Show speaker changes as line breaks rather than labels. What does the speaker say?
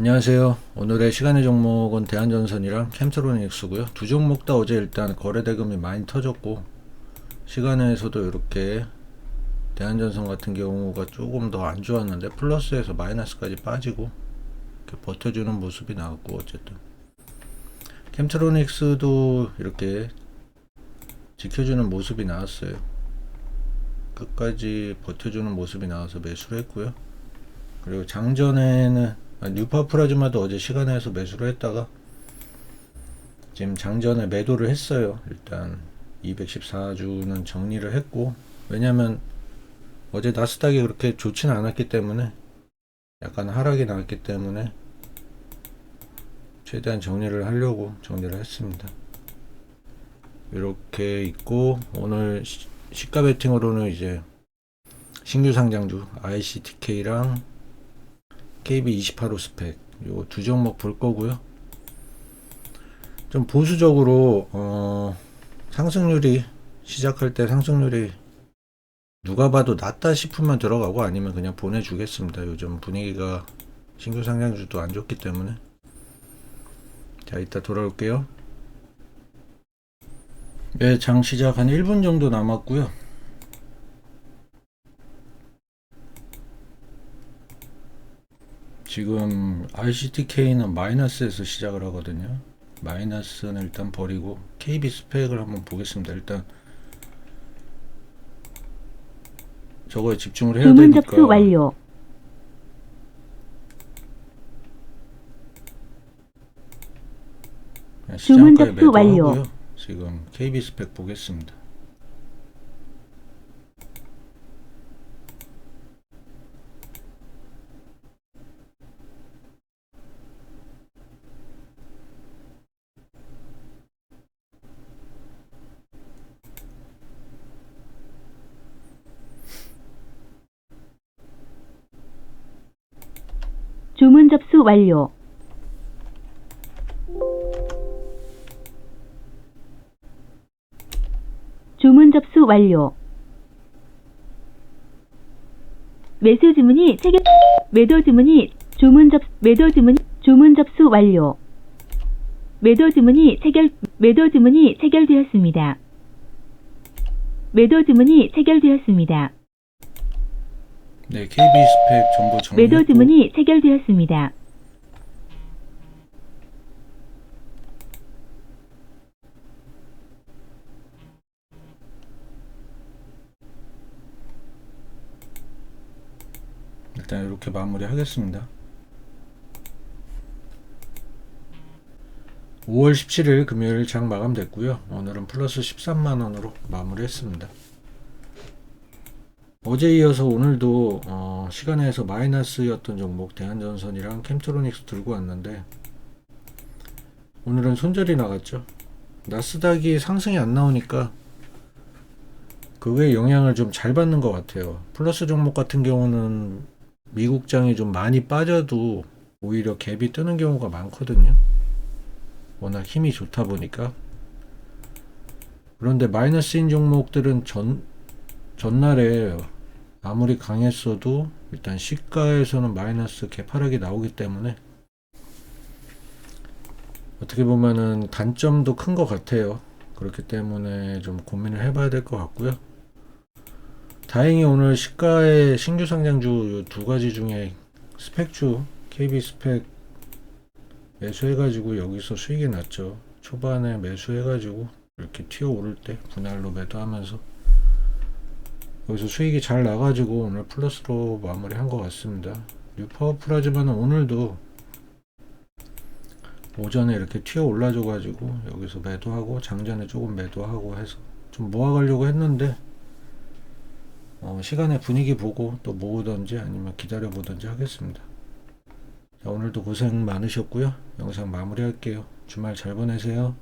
안녕하세요. 오늘의 시간의 종목은 대한전선이랑 캠트로닉스고요. 두 종목 다 어제 일단 거래 대금이 많이 터졌고 시간에서도 이렇게 대한전선 같은 경우가 조금 더 안 좋았는데 플러스에서 마이너스까지 빠지고 이렇게 버텨주는 모습이 나왔고 어쨌든 캠트로닉스도 이렇게 지켜주는 모습이 나왔어요. 끝까지 버텨주는 모습이 나와서 매수를 했고요. 그리고 장전에는 아, 뉴파 프라즈마도 어제 시간에서 매수를 했다가 지금 장전에 매도를 했어요. 일단 214주는 정리를 했고 왜냐면 어제 나스닥이 그렇게 좋지는 않았기 때문에 약간 하락이 나왔기 때문에 최대한 정리를 하려고 정리를 했습니다. 이렇게 있고 오늘 시- 시가 베팅으로는 이제 신규 상장주 ICTK랑 KB28호 스펙 요 두 종목 볼 거고요. 좀 보수적으로 어, 상승률이 시작할 때 상승률이 누가 봐도 낮다 싶으면 들어가고 아니면 그냥 보내주겠습니다. 요즘 분위기가 신규 상장주도 안 좋기 때문에 자 이따 돌아올게요. 네, 장 시작 한 1분 정도 남았고요. 지금 RCTK는 마이너스에서 시작을 하거든요. 마이너스는 일단 버리고 KB 스펙을 한번 보겠습니다. 일단 저거에 집중을 해야 되니까
접수 완료. 주문
시장가에
접수 완료.
매도하고요. 지금 KB 스펙 보겠습니다.
주문 접수 완료. 주문 접수 완료. 매수 주문이 체결 매도 주문이 주문 접 매도 주문 주문 접수 완료. 매도 주문이 체결 매도 주문이 체결되었습니다. 매도 주문이 체결되었습니다.
네, KB 스펙 전부 정리했고
매도 주문이 체결되었습니다.
일단 이렇게 마무리 하겠습니다. 5월 17일 금요일 장 마감됐고요. 오늘은 플러스 13만 원으로 마무리했습니다. 어제 이어서 오늘도 어, 시간에서 마이너스였던 종목 대한전선이랑 캠트로닉스 들고 왔는데 오늘은 손절이 나갔죠. 나스닥이 상승이 안 나오니까 그거에 영향을 좀 잘 받는 것 같아요. 플러스 종목 같은 경우는 미국장이 좀 많이 빠져도 오히려 갭이 뜨는 경우가 많거든요. 워낙 힘이 좋다 보니까. 그런데 마이너스인 종목들은 전, 전날에 아무리 강했어도 일단 시가에서는 마이너스 개파락이 나오기 때문에 어떻게 보면은 단점도 큰 것 같아요. 그렇기 때문에 좀 고민을 해봐야 될 것 같고요. 다행히 오늘 시가의 신규 상장주 두 가지 중에 스펙주 KB 스펙 매수해가지고 여기서 수익이 났죠. 초반에 매수해가지고 이렇게 튀어 오를 때 분할로 매도하면서 여기서 수익이 잘 나가지고 오늘 플러스로 마무리한 것 같습니다. 뉴파워 플라즈마는 오늘도 오전에 이렇게 튀어 올라줘가지고 여기서 매도하고 장전에 조금 매도하고 해서 좀 모아가려고 했는데 어, 시간의 분위기 보고 또 모으던지 아니면 기다려 보던지 하겠습니다. 자, 오늘도 고생 많으셨고요. 영상 마무리할게요. 주말 잘 보내세요.